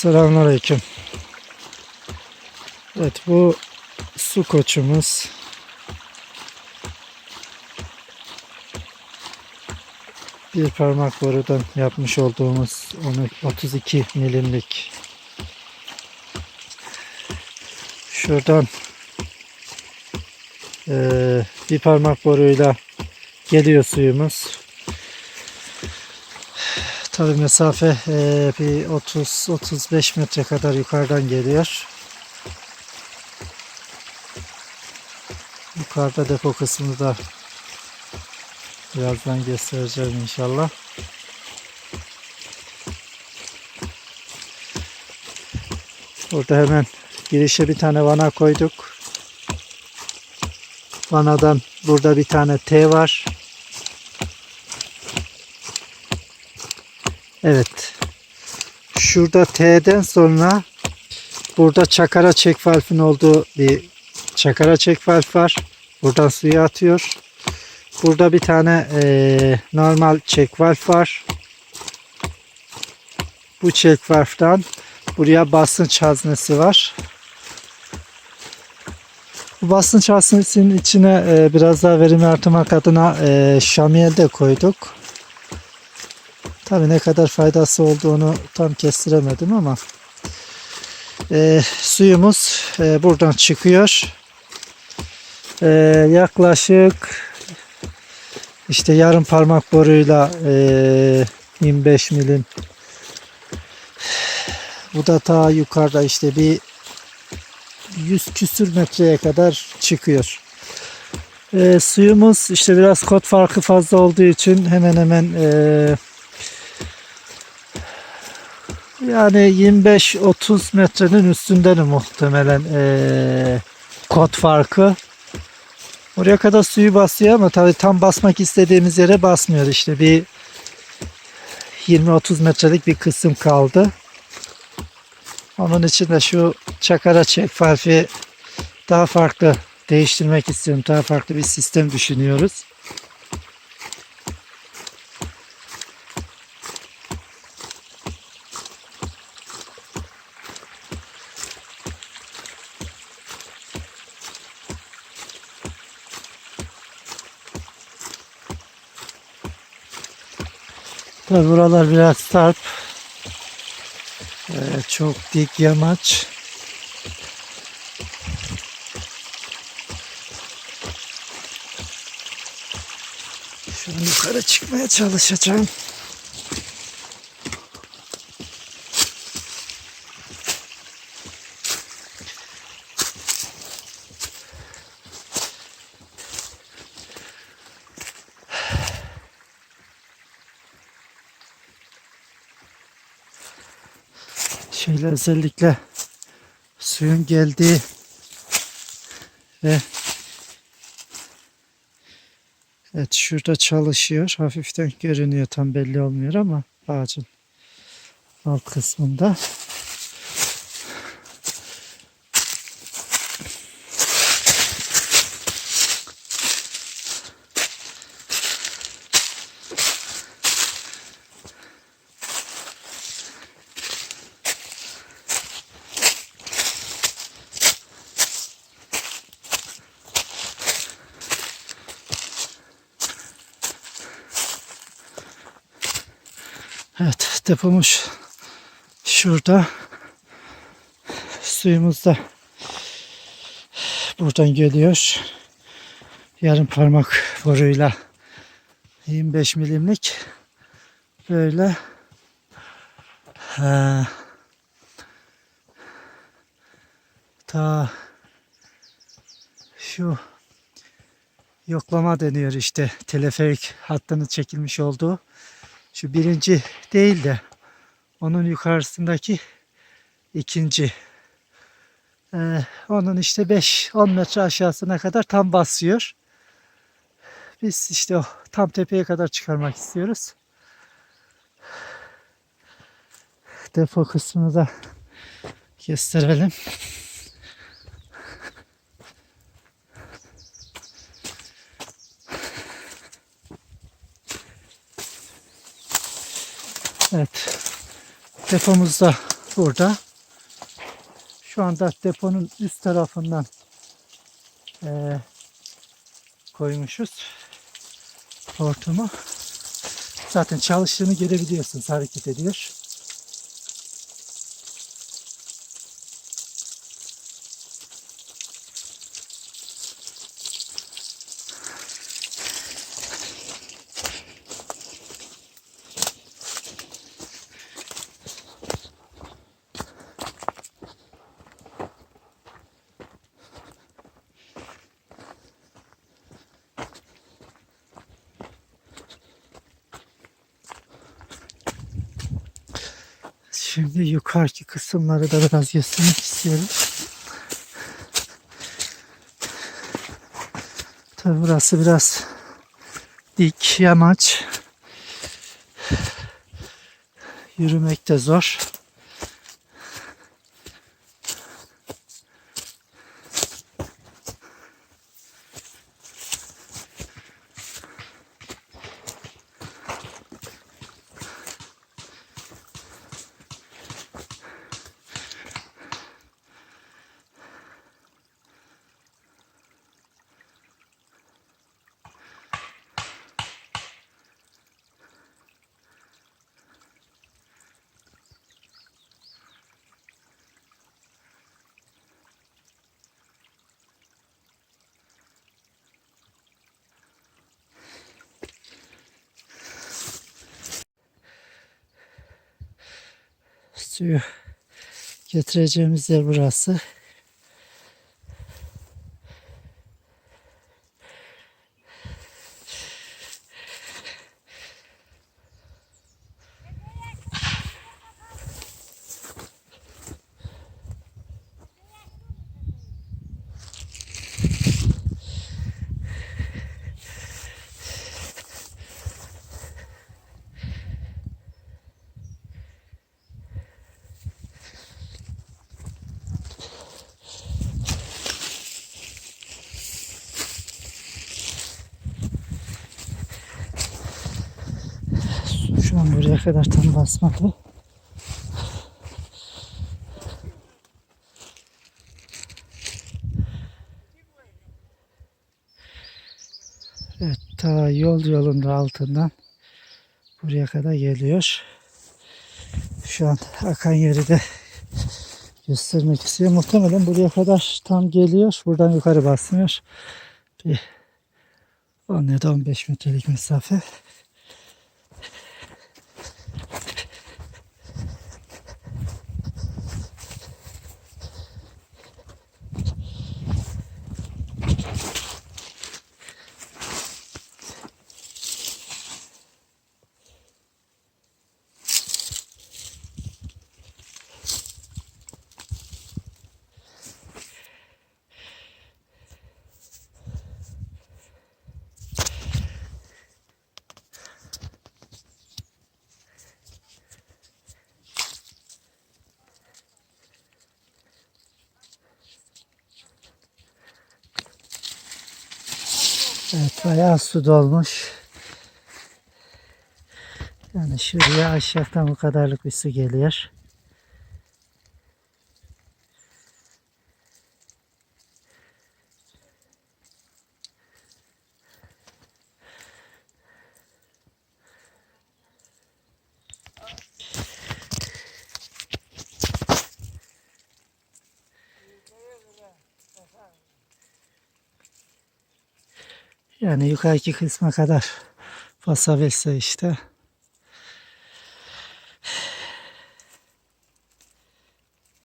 Selamünaleyküm. Evet bu su koçumuz. Bir parmak borudan yapmış olduğumuz onu 32 milimlik. Şuradan eee, bir parmak boruyla geliyor suyumuz. Tabi mesafe eee, bir 30-35 metre kadar yukarıdan geliyor. Yukarıda depo kısmını da birazdan göstereceğim inşallah. Burada hemen girişe bir tane vana koyduk. Vanadan burada bir tane T var. Evet. Şurada T'den sonra burada çakara çek valfin olduğu bir çakara çek valf var. Buradan suyu atıyor. Burada bir tane eee, normal çek valf var. Bu çek valftan buraya basınç haznesi var. Bu basınç haznesinin içine eee, biraz daha verimi artırmak adına eee şamiyel de koyduk. Tabii ne kadar faydası olduğunu tam kestiremedim ama eee, suyumuz eee, buradan çıkıyor. Eee, yaklaşık işte yarım parmak boruyla eee 25 milim bu da ta yukarıda işte bir 100 küsür metreye kadar çıkıyor. Eee, suyumuz işte biraz kot farkı fazla olduğu için hemen hemen eee yani 25-30 metrenin üstünden muhtemelen eee kod farkı. Oraya kadar suyu basıyor ama tabii tam basmak istediğimiz yere basmıyor. İşte bir 20-30 metrelik bir kısım kaldı. Onun için de şu çakara çek valfi daha farklı değiştirmek istiyorum. Daha farklı bir sistem düşünüyoruz. Tabi buralar biraz sarp. Ee, çok dik yamaç. Şu yukarı çıkmaya çalışacağım. Şöyle özellikle suyun geldiği ve evet şurada çalışıyor. Hafiften görünüyor. Tam belli olmuyor ama ağacın alt kısmında. Evet depomuz şurada. Suyumuz da buradan geliyor. Yarım parmak boruyla 25 milimlik. Böyle. Eee, ta şu yoklama deniyor işte. Teleferik hattının çekilmiş olduğu şu birinci değil de onun yukarısındaki ikinci. Ee, onun işte 5-10 metre aşağısına kadar tam basıyor. Biz işte o tam tepeye kadar çıkarmak istiyoruz. Depo kısmını da gösterelim. Evet. Depomuz da burada. Şu anda deponun üst tarafından eee, koymuşuz hortumu. Zaten çalıştığını görebiliyorsunuz. Hareket ediyor. Şimdi yukarıki kısımları da biraz göstermek istiyorum. Tabi burası biraz dik yamaç. Yürümek de zor. Suyu getireceğimiz yer burası. Şu an buraya kadar tam basmadı. Evet, ta yol yolunda altından buraya kadar geliyor. Şu an akan yeri de göstermek istiyor. Muhtemelen buraya kadar tam geliyor. Buradan yukarı basmıyor. Bir 10 ya da 15 metrelik mesafe. Evet bayağı su dolmuş. Yani şuraya aşağıdan bu kadarlık bir su geliyor. Yani yukarıki kısma kadar basabilse işte